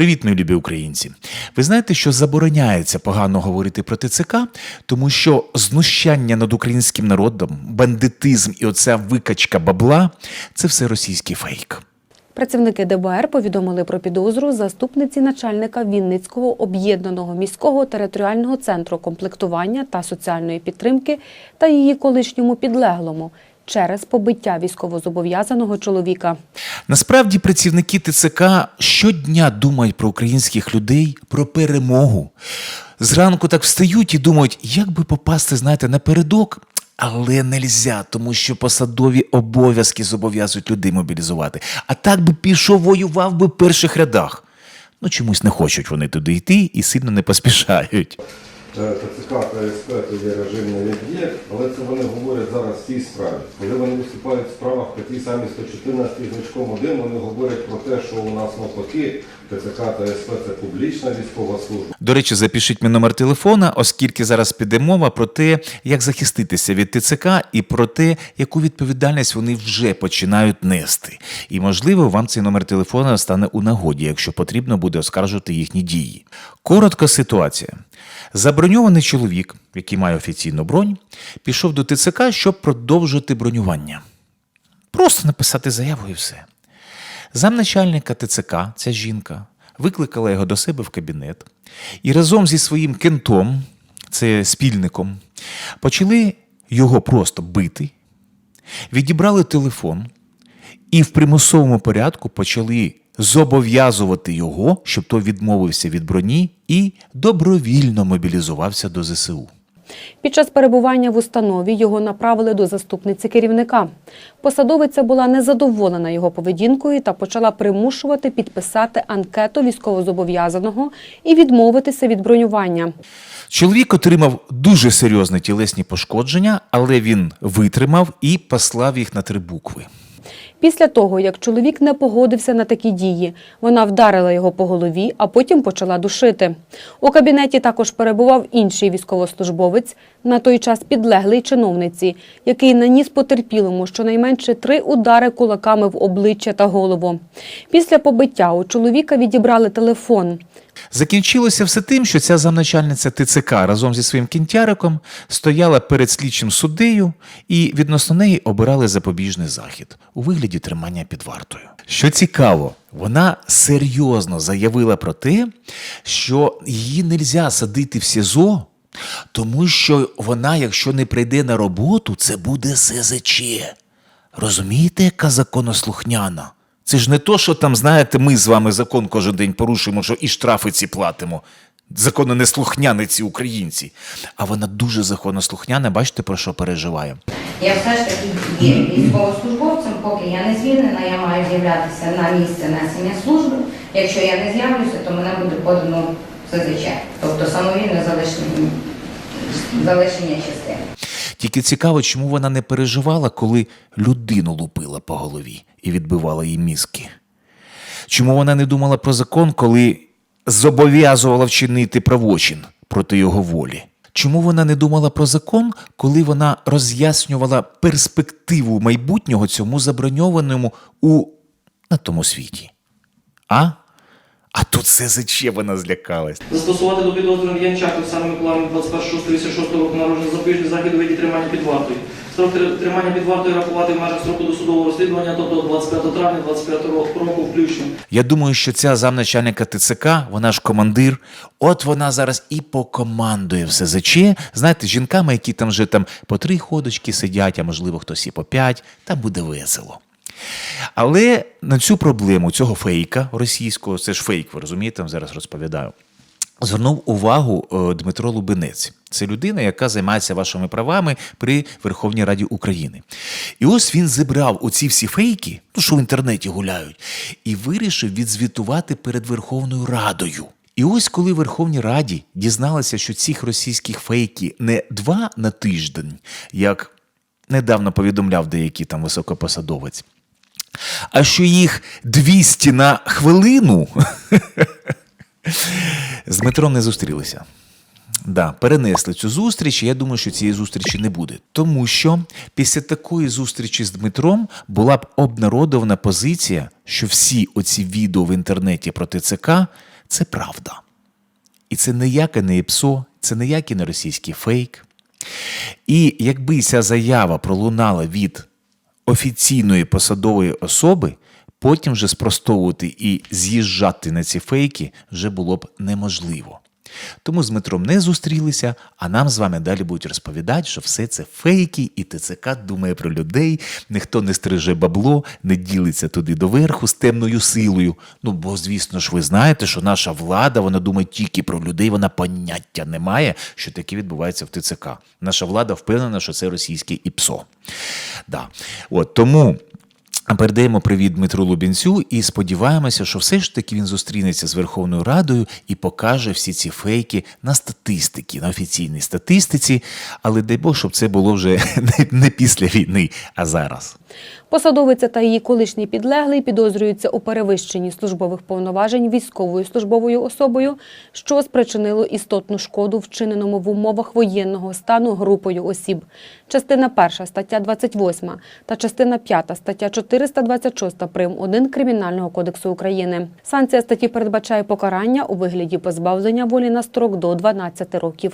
Привіт, мої любі українці. Ви знаєте, що забороняється погано говорити про ТЦК, тому що знущання над українським народом, бандитизм і оця викачка бабла це все російський фейк. Працівники ДБР повідомили про підозру заступниці начальника Вінницького об'єднаного міського територіального центру комплектування та соціальної підтримки та її колишньому підлеглому через побиття військовозобов'язаного чоловіка. Насправді працівники ТЦК щодня думають про українських людей, про перемогу. Зранку так встають і думають, як би попасти, знаєте, напередок. Але нельзя, тому що посадові обов'язки зобов'язують людей мобілізувати. А так би пішов, воював би в перших рядах. Ну чомусь не хочуть вони туди йти і сильно не поспішають. Е, ТЦК та СП то є режимний відділ, але це вони говорять зараз в цій справі. Коли вони виступають в справах по тій самій 114 значком 1, вони говорять про те, що у нас навпаки ТЦК та СП це публічна військова служба. До речі, запишіть мій номер телефона, оскільки зараз піде мова про те, як захиститися від ТЦК і про те, яку відповідальність вони вже починають нести. І можливо, вам цей номер телефона стане у нагоді, якщо потрібно буде оскаржувати їхні дії. Коротка ситуація. Заброньований чоловік, який має офіційну бронь, пішов до ТЦК, щоб продовжити бронювання. Просто написати заяву і все. Замначальника ТЦК, ця жінка, викликала його до себе в кабінет і разом зі своїм кентом, це спільником, почали його просто бити, відібрали телефон і в примусовому порядку почали зобов'язувати його, щоб той відмовився від броні і добровільно мобілізувався до ЗСУ. Під час перебування в установі його направили до заступниці керівника. Посадовиця була незадоволена його поведінкою та почала примушувати підписати анкету військовозобов'язаного і відмовитися від бронювання. Чоловік отримав дуже серйозні тілесні пошкодження, але він витримав і послав їх на три букви. Після того, як чоловік не погодився на такі дії, вона вдарила його по голові, а потім почала душити. У кабінеті також перебував інший військовослужбовець, на той час підлеглий чиновниці, який наніс потерпілому щонайменше три удари кулаками в обличчя та голову. Після побиття у чоловіка відібрали телефон. Закінчилося все тим, що ця замначальниця ТЦК разом зі своїм кінтяриком стояла перед слідчим суддею і відносно неї обирали запобіжний захід у вигляді тримання під вартою. Що цікаво, вона серйозно заявила про те, що її нельзя садити в СІЗО, тому що вона, якщо не прийде на роботу, це буде СЗЧ. Розумієте, яка законослухняна? Це ж не то, що там, знаєте, ми з вами закон кожен день порушуємо, що і штрафи ці платимо. Закононеслухняні ці українці. А вона дуже законослухняна, бачите, про що переживає. Я все ж таки є військовослужбовцем, поки я не звільнена, я маю з'являтися на місце несення служби. Якщо я не з'явлюся, то мене буде подано СЗЧ, тобто самовільне залишення, залишення частини. Тільки цікаво, чому вона не переживала, коли людину лупила по голові і відбивала їй мізки. Чому вона не думала про закон, коли зобов'язувала вчинити правочин проти його волі? Чому вона не думала про закон, коли вона роз'яснювала перспективу майбутнього цьому заброньованому у на тому світі? А? А тут СЗЧ вона злякалась. Застосувати до підозрюваного Янчак Оксани Миколаївни 21.06.86 року народження запобіжний захід у виді тримання під вартою. Строк тримання під вартою рахувати в межах строку досудового розслідування, тобто 25 травня 25 року включно. Я думаю, що ця замначальника ТЦК, вона ж командир, от вона зараз і покомандує в СЗЧ. Знаєте, з жінками, які там вже там по три ходочки сидять, а можливо хтось і по п'ять, там буде весело. Але на цю проблему цього фейка російського, це ж фейк, ви розумієте, зараз розповідаю. Звернув увагу е, Дмитро Лубенець. Це людина, яка займається вашими правами при Верховній Раді України. І ось він зібрав оці всі фейки, ну що в інтернеті гуляють, і вирішив відзвітувати перед Верховною Радою. І ось коли Верховній Раді дізналися, що цих російських фейків не два на тиждень, як недавно повідомляв деякий там високопосадовець, а що їх 200 на хвилину з Дмитром не зустрілися. Да, перенесли цю зустріч. і Я думаю, що цієї зустрічі не буде. Тому що після такої зустрічі з Дмитром була б обнародована позиція, що всі оці відео в інтернеті про ТЦК це правда. І це ніяке не ІПСО, це ніякий не російський фейк. І якби ця заява пролунала від офіційної посадової особи, потім вже спростовувати і з'їжджати на ці фейки вже було б неможливо. Тому з Дмитром не зустрілися, а нам з вами далі будуть розповідати, що все це фейки, і ТЦК думає про людей, ніхто не стриже бабло, не ділиться туди доверху з темною силою. Ну, бо, звісно ж, ви знаєте, що наша влада вона думає тільки про людей, вона поняття не має, що таке відбувається в ТЦК. Наша влада впевнена, що це російське ІПСО. Да. От, тому Передаємо привіт Дмитру Лубінцю і сподіваємося, що все ж таки він зустрінеться з Верховною Радою і покаже всі ці фейки на статистиці, на офіційній статистиці. Але дай Бог, щоб це було вже не, після війни, а зараз. Посадовиця та її колишній підлеглий підозрюються у перевищенні службових повноважень військовою службовою особою, що спричинило істотну шкоду, вчиненому в умовах воєнного стану групою осіб. Частина 1 стаття 28 та частина 5 стаття 426 прим. 1 Кримінального кодексу України. Санкція статті передбачає покарання у вигляді позбавлення волі на строк до 12 років.